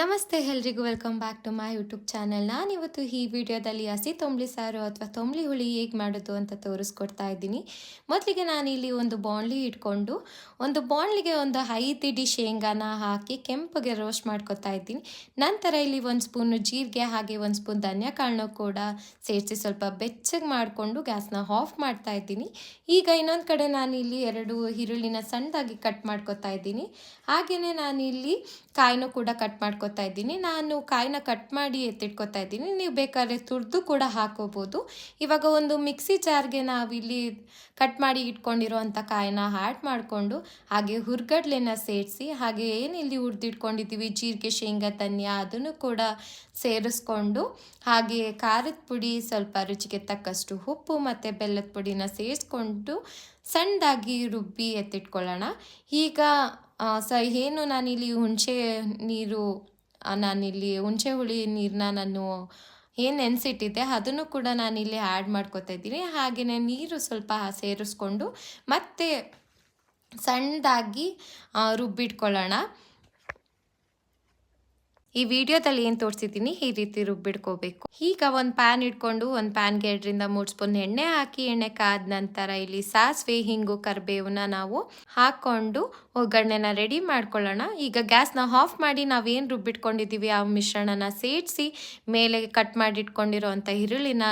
ನಮಸ್ತೆ ಎಲ್ರಿಗೂ welcome back to my YouTube channel ನಾನಿವತ್ತು ಈ ವಿಡಿಯೋದಲ್ಲಿ ಹಸಿ ತೊಂಬಳಿ ಸಾರು ಅಥವಾ ತೊಂಬಳಿ ಹುಳಿ ಹೇಗೆ ಮಾಡೋದು ಅಂತ ತೋರಿಸ್ಕೊಡ್ತಾ ಇದ್ದೀನಿ. ಮೊದಲಿಗೆ ನಾನಿಲ್ಲಿ ಒಂದು ಬಾಂಡ್ಲಿ ಇಟ್ಕೊಂಡು, ಒಂದು ಬಾಂಡ್ಲಿಗೆ ಒಂದು ಐದು ಇಡಿ ಶೇಂಗಾನ ಹಾಕಿ ಕೆಂಪಗೆ ರೋಸ್ಟ್ ಮಾಡ್ಕೊತಾ ಇದ್ದೀನಿ. ನಂತರ ಇಲ್ಲಿ ಒಂದು ಸ್ಪೂನು ಜೀರಿಗೆ ಹಾಗೆ ಒಂದು ಸ್ಪೂನ್ ಧನ್ಯ ಕಾಳನ್ನು ಕೂಡ ಸೇರಿಸಿ ಸ್ವಲ್ಪ ಬೆಚ್ಚಗೆ ಮಾಡಿಕೊಂಡು ಗ್ಯಾಸ್ನ ಆಫ್ ಮಾಡ್ತಾ ಇದ್ದೀನಿ. ಈಗ ಇನ್ನೊಂದು ಕಡೆ ನಾನಿಲ್ಲಿ ಎರಡು ಈರುಳ್ಳಿನ ಸಣ್ಣದಾಗಿ ಕಟ್ ಮಾಡ್ಕೊತಾ ಇದ್ದೀನಿ. ಹಾಗೆಯೇ ನಾನಿಲ್ಲಿ ಕಾಯಿನೂ ಕೂಡ ಕಟ್ ಮಾಡ್ಕೊತಾ ಇದ್ದೀನಿ. ನಾನು ಕಾಯಿನ ಕಟ್ ಮಾಡಿ ಎತ್ತಿಟ್ಕೊತಾ ಇದ್ದೀನಿ. ನೀವು ಬೇಕಾದ್ರೆ ತುರಿದು ಕೂಡ ಹಾಕೋಬೋದು. ಇವಾಗ ಒಂದು ಮಿಕ್ಸಿ ಜಾರ್ಗೆ ನಾವಿಲ್ಲಿ ಕಟ್ ಮಾಡಿ ಇಟ್ಕೊಂಡಿರೋವಂಥ ಕಾಯಿನ ಆ್ಯಡ್ ಮಾಡಿಕೊಂಡು ಹಾಗೆ ಹುರ್ಗಡ್ಲೆನ ಸೇರಿಸಿ ಹಾಗೆ ಏನು ಇಲ್ಲಿ ಹುರಿದಿಟ್ಕೊಂಡಿದ್ದೀವಿ, ಜೀರಿಗೆ, ಶೇಂಗಾ, ಧನ್ಯ ಅದನ್ನು ಕೂಡ ಸೇರಿಸ್ಕೊಂಡು ಹಾಗೆ ಖಾರದ ಪುಡಿ ಸ್ವಲ್ಪ ರುಚಿಗೆ ತಕ್ಕಷ್ಟು ಉಪ್ಪು ಮತ್ತು ಬೆಲ್ಲದ ಪುಡಿನ ಸೇರಿಸ್ಕೊಂಡು ಸಣ್ಣದಾಗಿ ರುಬ್ಬಿ ಎತ್ತಿಟ್ಕೊಳ್ಳೋಣ. ಈಗ ಸ, ಏನು ನಾನಿಲ್ಲಿ ಹುಣಸೆ ನೀರು ನಾನಿಲ್ಲಿ ಹುಣಸೆ ಹುಳಿ ನೀರನ್ನ ನಾನು ಏನು ನೆನೆಸಿಟ್ಟಿದ್ದೆ ಅದನ್ನು ಕೂಡ ನಾನಿಲ್ಲಿ ಆ್ಯಡ್ ಮಾಡ್ಕೊತಾ ಇದ್ದೀನಿ. ಹಾಗೆಯೇ ನೀರು ಸ್ವಲ್ಪ ಸೇರಿಸ್ಕೊಂಡು ಮತ್ತೆ ಸಣ್ಣದಾಗಿ ರುಬ್ಬಿಟ್ಕೊಳ್ಳೋಣ. ಈ ವಿಡಿಯೋದಲ್ಲಿ ಏನು ತೋರಿಸಿದ್ದೀನಿ, ಈ ರೀತಿ ರುಬ್ಬಿಡ್ಕೋಬೇಕು ಈಗ ಒಂದು ಪ್ಯಾನ್ ಇಟ್ಕೊಂಡು, ಒಂದು ಪ್ಯಾನ್ಗೆ ಎರಡರಿಂದ ಮೂರು ಸ್ಪೂನ್ ಎಣ್ಣೆ ಹಾಕಿ, ಎಣ್ಣೆ ಕಾದ ನಂತರ ಇಲ್ಲಿ ಸಾಸಿವೆ, ಹಿಂಗು, ಕರಿಬೇವನ್ನ ನಾವು ಹಾಕ್ಕೊಂಡು ಒಗ್ಗರಣೆನ ರೆಡಿ ಮಾಡ್ಕೊಳ್ಳೋಣ. ಈಗ ಗ್ಯಾಸ್ನ ಆಫ್ ಮಾಡಿ ನಾವೇನು ರುಬ್ಬಿಟ್ಕೊಂಡಿದ್ದೀವಿ ಆ ಮಿಶ್ರಣನ ಸೇರಿಸಿ, ಮೇಲೆ ಕಟ್ ಮಾಡಿ ಇಟ್ಕೊಂಡಿರೋ ಅಂಥ ಈರುಳ್ಳಿನ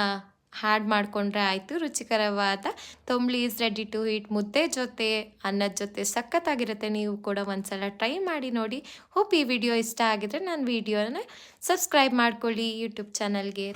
ಹ್ಯಾಡ್ ಮಾಡಿಕೊಂಡ್ರೆ ಆಯಿತು, ರುಚಿಕರವಾದ ತೊಂಬಳಿ ಈಸ್ ರೆಡಿ ಟು ಹೀಟ್ ಮುದ್ದೆ ಜೊತೆ, ಅನ್ನದ ಜೊತೆ ಸಖತ್ತಾಗಿರುತ್ತೆ. ನೀವು ಕೂಡ ಒಂದ್ಸಲ ಟ್ರೈ ಮಾಡಿ ನೋಡಿ. ಹೋಪ್ ಈ ವಿಡಿಯೋ ಇಷ್ಟ ಆಗಿದ್ರೆ ನಾನು ವಿಡಿಯೋನ ಸಬ್ಸ್ಕ್ರೈಬ್ ಮಾಡ್ಕೊಳ್ಳಿ ಯೂಟ್ಯೂಬ್ ಚಾನಲ್ಗೆ